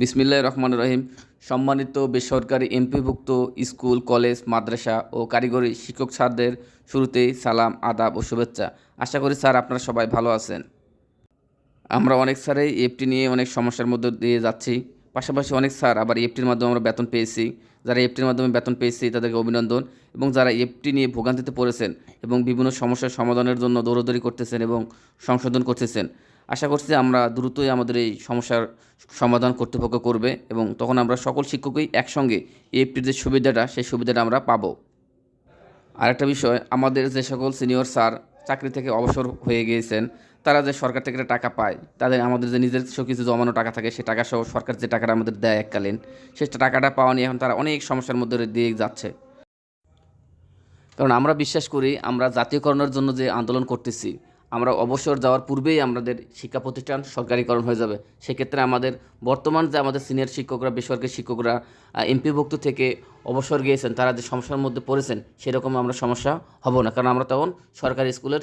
বিসমিল্লাহ রহমান রহিম। সম্মানিত বেসরকারি এমপিভুক্ত স্কুল, কলেজ, মাদ্রাসা ও কারিগরি শিক্ষক স্যারদের শুরুতেই সালাম, আদাব ও শুভেচ্ছা। আশা করি স্যার আপনারা সবাই ভালো আছেন। আমরা অনেক স্যারেই এফটি নিয়ে অনেক সমস্যার মধ্যে দিয়ে যাচ্ছি। পাশাপাশি অনেক স্যার আবার এফটির মাধ্যমে আমরা বেতন পেয়েছি। যারা এফটির মাধ্যমে বেতন পেয়েছি, তাদেরকে অভিনন্দন। এবং যারা এফটি নিয়ে ভোগান্তিতে পড়েছেন এবং বিভিন্ন সমস্যার সমাধানের জন্য দৌড়দৌড়ি করতেছেন এবং সংশোধন করতেছেন, আশা করছি আমরা দ্রুতই আমাদের এই সমস্যার সমাধান কর্তৃপক্ষ করবে এবং তখন আমরা সকল শিক্ষকই একসঙ্গে এফটির যে সুবিধাটা, সেই সুবিধাটা আমরা পাবো। আরেকটা বিষয়, আমাদের যে সকল সিনিয়র স্যার চাকরি থেকে অবসর হয়ে গিয়েছেন, তারা যে সরকার থেকে টাকা পায়, তাদের আমাদের যে নিজের কিছু জমানো টাকা থাকে, সে টাকা সহ সরকার যে টাকাটা আমাদের দেয় এককালীন, সে টাকাটা পাওয়া নিয়ে এখন তারা অনেক সমস্যার মধ্যে দিয়ে যাচ্ছে। কারণ আমরা বিশ্বাস করি, আমরা জাতীয়করণের জন্য যে আন্দোলন করতেছি আমরা অবসর যাওয়ার পূর্বেই আমাদের শিক্ষা প্রতিষ্ঠান সরকারিকরণ হয়ে যাবে। সেক্ষেত্রে আমাদের বর্তমান যে আমাদের সিনিয়র শিক্ষকরা, বেসরকারি শিক্ষকরা এমপিভুক্ত থেকে অবসর গিয়েছেন, তারা যে সমস্যার মধ্যে পড়েছেন, সেরকম আমরা সমস্যা হব না। কারণ আমরা তখন সরকারি স্কুলের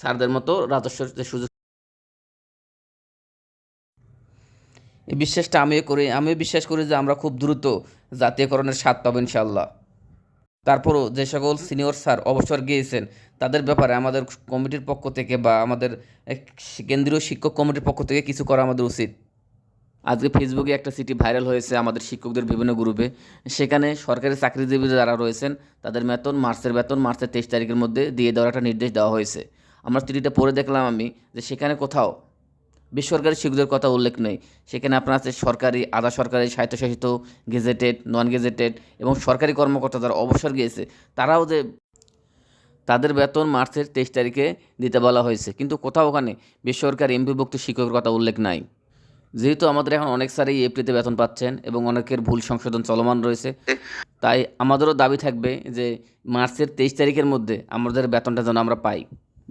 স্যারদের মতো রাজস্বের যে সুযোগ এই বিশ্বাসটা আমিও করি, আমিও বিশ্বাস করি যে আমরা খুব দ্রুত জাতীয়করণের স্বাদ পাবো ইনশাল্লাহ তারপরও যে সকল সিনিয়র স্যার অবসর গিয়েছেন, তাদের ব্যাপারে আমাদের কমিটির পক্ষ থেকে বা আমাদের কেন্দ্রীয় শিক্ষক কমিটির পক্ষ থেকে কিছু করা আমাদের উচিত। আজকে ফেসবুকে একটা সিটি ভাইরাল হয়েছে আমাদের শিক্ষকদের বিভিন্ন গ্রুপে। সেখানে সরকারি চাকরিজীবী যারা রয়েছেন, তাদের বেতন মার্চের বেতন মার্চের তেইশ তারিখের মধ্যে দিয়ে দেওয়ার একটা নির্দেশ দেওয়া হয়েছে। আমরা চিঠিটা পড়ে দেখলাম আমি যে সেখানে কোথাও বেসরকারি শিক্ষকদের কথা উল্লেখ নেই। সেখানে আপনার আছে সরকারি, আধা সরকারি, স্বায়ত্তশাসিত, গেজেটেড নন গেজেটেড এবং সরকারি কর্মকর্তা যারা অবসর গিয়েছে, তারাও যে তাদের বেতন মার্চের তেইশ তারিখে দিতে বলা হয়েছে। কিন্তু কোথাও ওখানে বেসরকারি এমপিভুক্ত শিক্ষকের কথা উল্লেখ নাই। যেহেতু আমাদের এখন অনেক স্যারই এপ্রিতে বেতন পাচ্ছেন এবং অনেকের ভুল সংশোধন চলমান রয়েছে, তাই আমাদেরও দাবি থাকবে যে মার্চের তেইশ তারিখের মধ্যে আমাদের বেতনটা যেন আমরা পাই।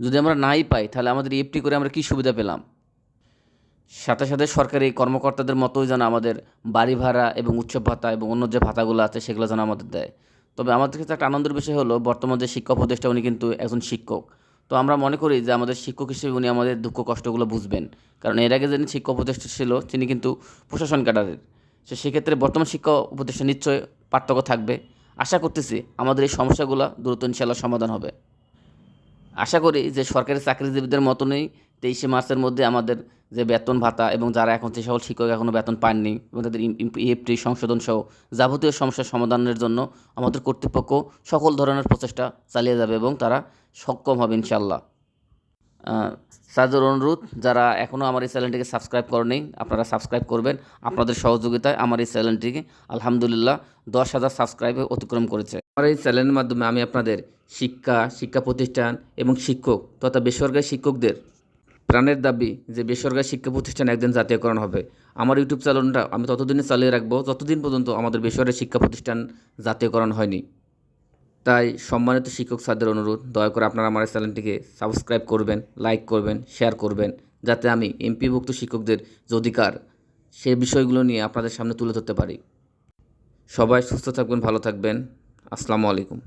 যদি আমরা নাই পাই, তাহলে আমাদের এফটি করে আমরা কী সুবিধা পেলাম? সাথে সাথে সরকারি কর্মকর্তাদের মতোই যেন আমাদের বাড়ি ভাড়া এবং উৎসব ভাতা এবং অন্য যে ভাতাগুলো আছে সেগুলো যেন আমাদের দেয়। তবে আমাদের কাছে একটা আনন্দের বিষয় হলো, বর্তমান যে শিক্ষা উপদেষ্টা উনি কিন্তু একজন শিক্ষক। তো আমরা মনে করি যে আমাদের শিক্ষক হিসেবে উনি আমাদের দুঃখ কষ্টগুলো বুঝবেন। কারণ এর আগে যিনি শিক্ষা উপদেষ্টা ছিল, তিনি কিন্তু প্রশাসন ক্যাডারের। তো সেক্ষেত্রে বর্তমান শিক্ষা উপদেষ্টা নিশ্চয় পার্থক্য থাকবে। আশা করতেছি আমাদের এই সমস্যাগুলো দ্রুত ইনশাল্লাহ সমাধান হবে। আশা করি যে সরকারি চাকরিজীবীদের মতনই তেইশে মার্চের মধ্যে আমাদের যে বেতন ভাতা এবং যারা এখন যে সকল শিক্ষক এখনও বেতন পাননি এবং তাদের ইএফটি সংশোধন সহ যাবতীয় সমস্যার সমাধানের জন্য আমাদের কর্তৃপক্ষ সকল ধরনের প্রচেষ্টা চালিয়ে যাবে এবং তারা সক্ষম হবে ইনশাল্লাহ স্যারদের অনুরোধ, যারা এখনও আমার এই চ্যানেলটিকে সাবস্ক্রাইব করেনি, আপনারা সাবস্ক্রাইব করবেন। আপনাদের সহযোগিতায় আমার এই চ্যানেলটিকে আলহামদুলিল্লাহ দশ হাজার সাবস্ক্রাইবে অতিক্রম করেছে। আমার এই চ্যানেলের মাধ্যমে আমি আপনাদের শিক্ষা শিক্ষা প্রতিষ্ঠান এবং শিক্ষক তথা বেসরকারি শিক্ষকদের প্রাণের দাবি যে বেসরকারি শিক্ষা প্রতিষ্ঠান একদিন জাতীয়করণ হবে। আমার ইউটিউব চ্যানেলটা আমি ততদিনে চালিয়ে রাখব, যতদিন পর্যন্ত আমাদের বেসরকারি শিক্ষা প্রতিষ্ঠান জাতীয়করণ হয়নি। তাই সম্মানিত শিক্ষক স্যারদের অনুরোধ, দয়া করে আপনারা আমার চ্যানেলটিকে সাবস্ক্রাইব করবেন, লাইক করবেন, শেয়ার করবেন, যাতে আমি এমপিভুক্ত শিক্ষকদের যে অধিকার, সে বিষয়গুলো নিয়ে আপনাদের সামনে তুলে ধরতে পারি। সবাই সুস্থ থাকবেন, ভালো থাকবেন। আসসালামু আলাইকুম।